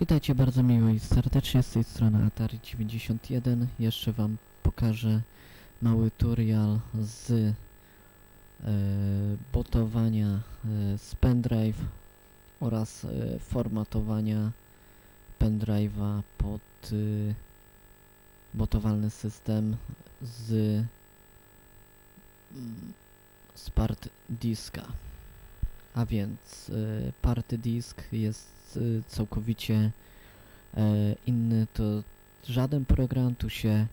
Witajcie bardzo miło i serdecznie z tej strony Atari 91. Jeszcze Wam pokażę mały tutorial z e, botowania e, z pendrive oraz e, formatowania pendrive'a pod e, botowalny system z mm, z part diska. A więc e, party disk jest e, całkowicie e, inny, to żaden program tu się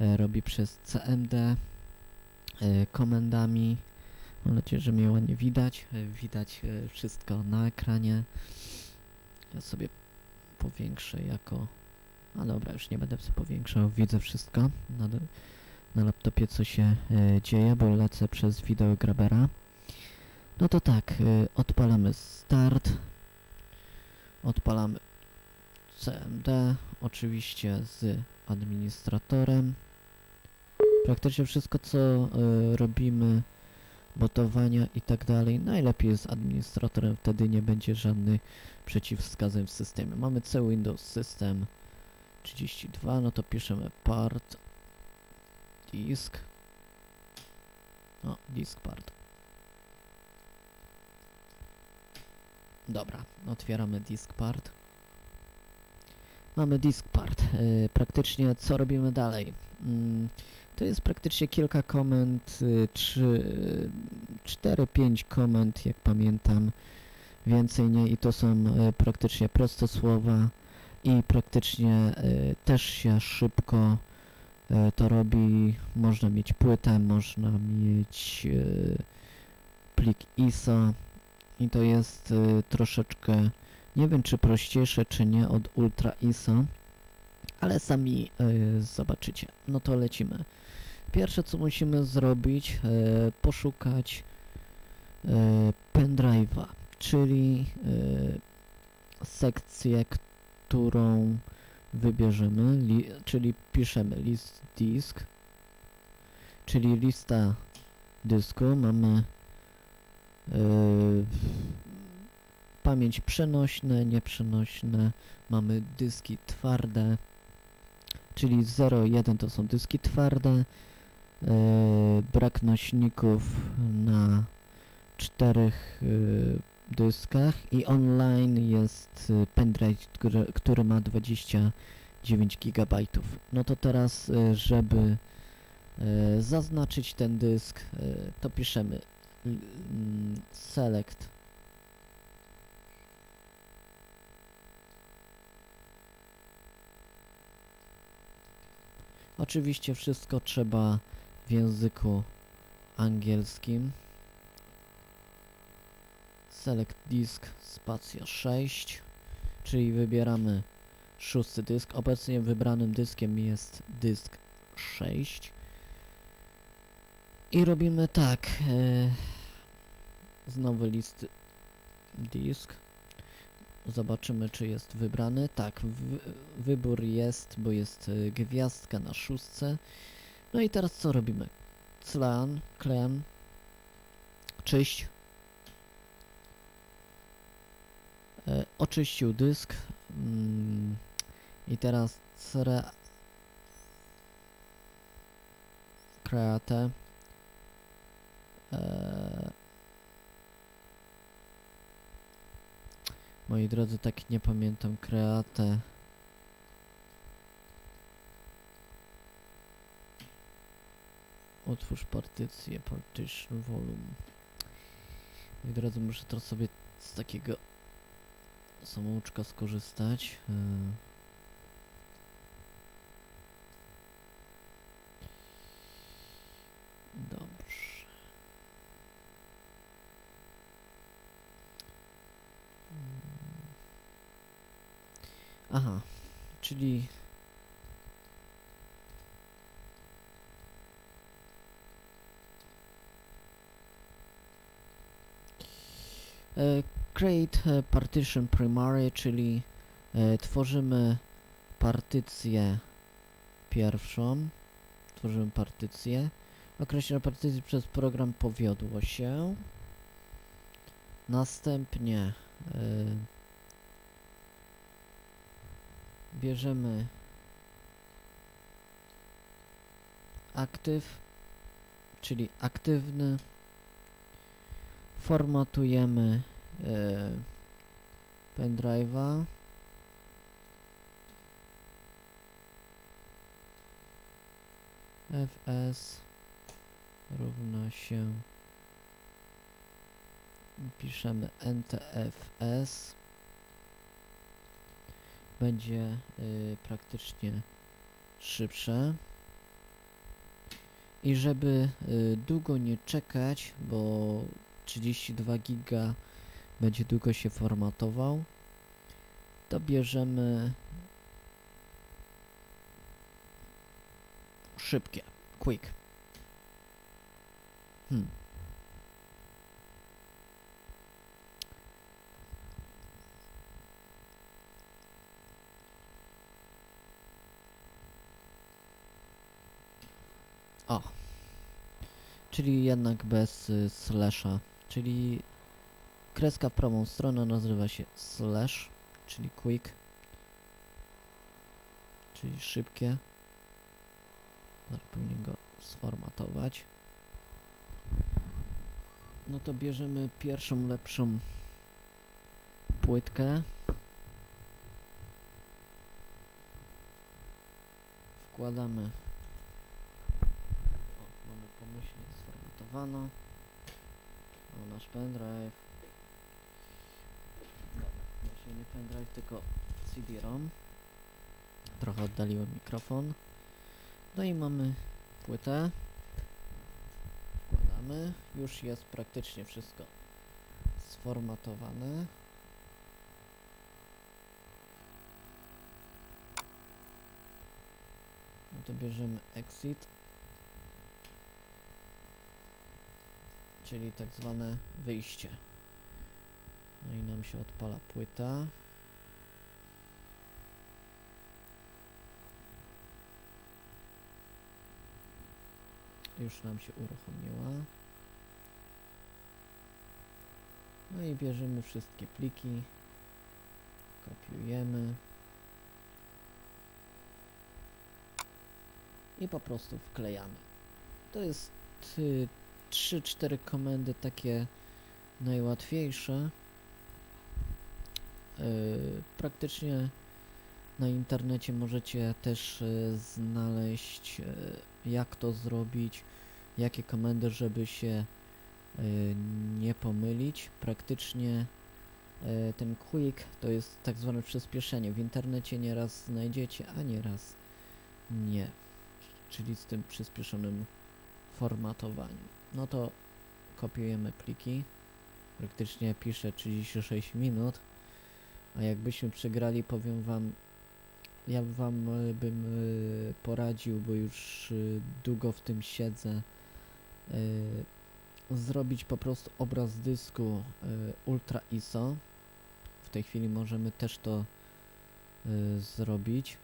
e, robi przez CMD e, komendami. Mam nadzieję, że mnie ładnie widać. Widać wszystko na ekranie. Ja sobie powiększę jako... A dobra, już nie będę sobie powiększał, widzę wszystko na, na laptopie co się dzieje, bo lecę przez wideo grabera. No to tak, y, odpalamy start, odpalamy CMD, oczywiście z administratorem. Praktycznie wszystko co y, robimy, botowania i tak dalej, najlepiej z administratorem, wtedy nie będzie żadnych przeciwwskazań w systemie. Mamy C Windows System 32, no to piszemy part disk, o, disk part. Dobra, otwieramy disk part. Mamy disk part. Yy, praktycznie co robimy dalej? Mm, to jest praktycznie kilka komend, y, trzy, cztery, pięć komend, jak pamiętam. Więcej nie i to są y, praktycznie proste słowa i praktycznie y, też się szybko y, to robi. Można mieć płytę, można mieć y, plik ISO i to jest y, troszeczkę, nie wiem czy prościejsze czy nie od Ultra ISO, ale sami y, zobaczycie. No to lecimy. Pierwsze co musimy zrobić, y, poszukać y, pendrive'a, czyli y, sekcję, którą wybierzemy, li, czyli piszemy list disk, czyli lista dysku, mamy pamięć przenośne, nieprzenośne, mamy dyski twarde, czyli 0,1 to są dyski twarde, yy, brak nośników na czterech yy, dyskach i online jest pendrive, który, który ma 29 GB. No to teraz, żeby zaznaczyć ten dysk, to piszemy select Oczywiście wszystko trzeba w języku angielskim. Select disk spacja 6, czyli wybieramy szósty dysk. Obecnie wybranym dyskiem jest dysk 6. I robimy tak. E, znowu list disk. Zobaczymy, czy jest wybrany. Tak, wy, wybór jest, bo jest e, gwiazdka na szóstce. No i teraz co robimy? Clan, clan, czyść. E, oczyścił dysk. Mm, I teraz cre, create. Eee, moi drodzy, tak nie pamiętam kreatę. Otwórz partycję, partition volume. Moi drodzy, muszę teraz sobie z takiego samouczka skorzystać. Eee. Dobrze. Mm. Aha, czyli e, create e, partition primary, czyli e, tworzymy partycję pierwszą, tworzymy partycję. Określenie partycji przez program powiodło się. Następnie y, bierzemy aktyw, czyli aktywny, formatujemy e, pendrive'a. fs równa się piszemy ntfs będzie y, praktycznie szybsze i żeby y, długo nie czekać, bo 32 giga będzie długo się formatował, to bierzemy szybkie, quick. Hmm. O. Czyli jednak bez y, slasha. Czyli kreska w prawą stronę nazywa się slash, czyli quick. Czyli szybkie. Zaraz powinien go sformatować. No to bierzemy pierwszą lepszą płytkę. Wkładamy. O, mamy pomyślnie sformatowano. O, nasz pendrive. Właśnie nie pendrive, tylko CD-ROM. Trochę oddaliłem mikrofon. No i mamy płytę. Wkładamy. Już jest praktycznie wszystko sformatowane. No to bierzemy exit. Czyli tak zwane wyjście. No i nam się odpala płyta. Już nam się uruchomiła. No i bierzemy wszystkie pliki. Kopiujemy. I po prostu wklejamy. To jest y, 3-4 komendy takie najłatwiejsze. Yy, praktycznie na internecie możecie też y, znaleźć y, jak to zrobić, jakie komendy, żeby się nie pomylić. Praktycznie ten quick to jest tak zwane przyspieszenie. W internecie nieraz znajdziecie, a nieraz nie. Czyli z tym przyspieszonym formatowaniu. No to kopiujemy pliki. Praktycznie piszę 36 minut. A jakbyśmy przegrali, powiem wam, ja wam e, bym e, poradził, bo już e, długo w tym siedzę, zrobić po prostu obraz dysku Ultra ISO. W tej chwili możemy też to zrobić.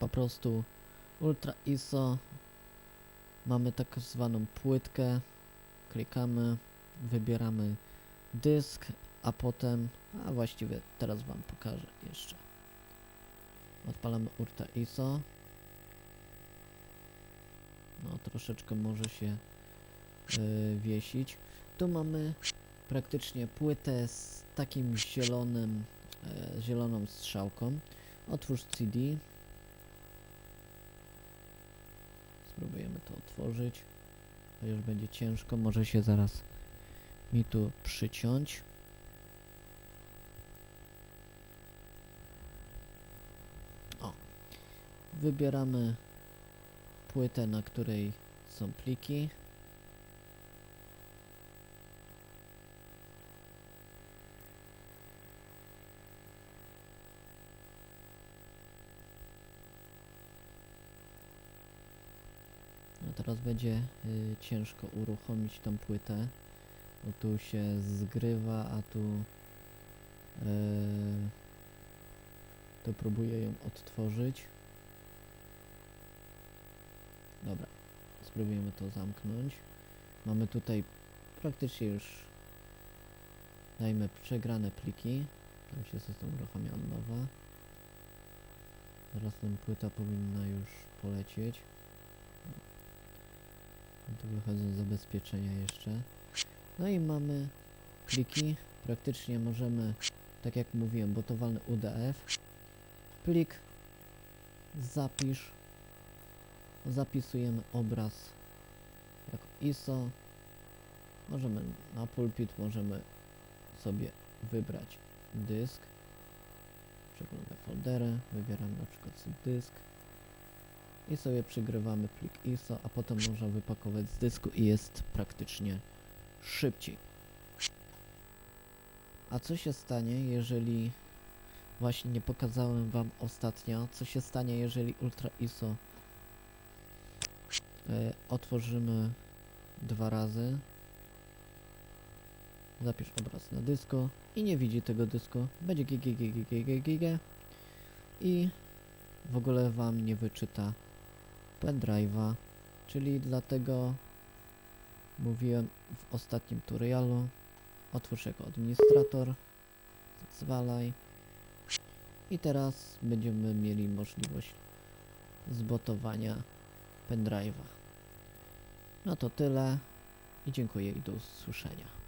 Po prostu Ultra ISO mamy tak zwaną płytkę, klikamy, wybieramy dysk, a potem, a właściwie teraz Wam pokażę jeszcze. Odpalamy Urta ISO. No troszeczkę może się yy, wiesić. Tu mamy praktycznie płytę z takim zielonym, yy, zieloną strzałką. Otwórz CD. Spróbujemy to otworzyć. Chociaż będzie ciężko, może się zaraz mi tu przyciąć. O. Wybieramy płytę, na której są pliki. Teraz będzie y, ciężko uruchomić tą płytę, bo tu się zgrywa, a tu y, to próbuję ją odtworzyć. Dobra, spróbujemy to zamknąć. Mamy tutaj praktycznie już dajmy przegrane pliki. Tam się system uruchamia od nowa. Zaraz nam płyta powinna już polecieć. No Tu wychodzą zabezpieczenia jeszcze. No i mamy pliki. Praktycznie możemy, tak jak mówiłem, bo to walny UDF. Plik. Zapisz. Zapisujemy obraz jako ISO. Możemy na pulpit, możemy sobie wybrać dysk. Przeglądamy foldery, wybieramy na przykład dysk i sobie przygrywamy plik ISO, a potem można wypakować z dysku i jest praktycznie szybciej. A co się stanie, jeżeli właśnie nie pokazałem wam ostatnio, co się stanie, jeżeli Ultra ISO e, otworzymy dwa razy? Zapisz obraz na dysku i nie widzi tego dysku. Będzie ggggggg i w ogóle wam nie wyczyta pendrive'a czyli dlatego mówiłem w ostatnim tutorialu. Otwórz jako administrator zwalaj. I teraz będziemy mieli możliwość zbotowania pendrive'a no to tyle i dziękuję i do usłyszenia